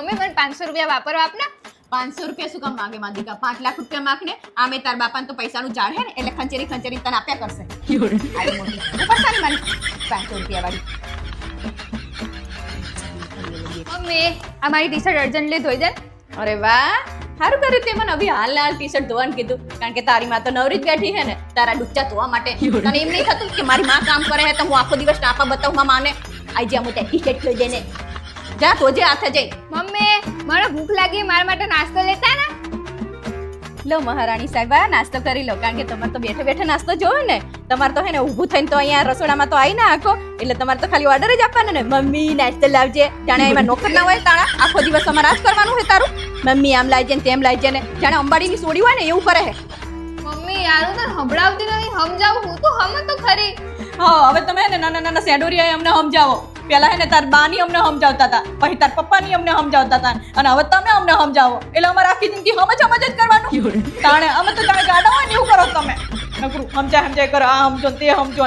Mummy, મને પાંચસો રૂપિયા વાપરવા આપને પાંચસો રૂપિયા શું કામ માંગે માદિકા પાંચ લાખ રૂપિયા માગને, આમે તાર બાપાને તો પૈસાનું ઝાડ હે ને, એટલે ખંચેરી ખંચેરી તને આપ્યા કરશે. પાંચસો રૂપિયા વાળી. મમ્મી, આ મારી ટી શર્ટ અર્જન્ટલી ધોઈ દે અરે વાહ! સારું કર્યું તે મને. અભી હાલ હાલ ટી શર્ટ ધોવાનું કીધું. કારણ કે તારી માં તો નવરી જ બેઠી છે ને, તારા ડુચ્ચા ધોવા માટે. તને એમ નહીં થતું કે મારી માં કામ કરે છે તો હું આખો દિવસ ટાપા બતાવું માને આજે હું તે ટી શર્ટ ધોઈ દેને જા તોજે હાથે જઈ. મમ્મી મને ભૂખ લાગી મારા માટે નાસ્તો લેતા ને? લો મહારાણી સાહેબ નાસ્તો કરી લો કારણ કે તમારે તો બેઠે બેઠે નાસ્તો જોવે ને. તમારે તો હે ને ઊભું થઈને તો અહીંયા રસોડામાં તો આવી ના આખો એટલે તમારે તો ખાલી ઓર્ડર જ આપવાનો ને. મમ્મી નાસ્તો લાવજે. જાણે એમાં નોકર ના હોય તાણા. આખો દિવસ અમારે આ જ કરવાનું હોય તારું. મમ્મી આમ લાવજે ને તેમ લાવજે ને. જાણે અંબાડીની સોડી હોય ને એવું કરે હે. મમ્મી યાર તો સંભળાવતી નથી. સમજાવું હું તો હમ તો ખરી. હા હવે તમે ને નાના નાના સેડોરિયા અમને સમજાવો. પેલા હે ને તાર બાની અમને સમજાવતા હતા પછી તાર પપ્પાની અમને સમજાવતા હતા અને હવે તમે અમને સમજાવો. એટલે અમારે આખી જિંદગી સમજ સમજ જ કરવાનું. તાણે અમે તો તમે ગાડા હોય ને એવું કરો તમે. નકરું સમજાય સમજાય કરો આ સમજો તે સમજો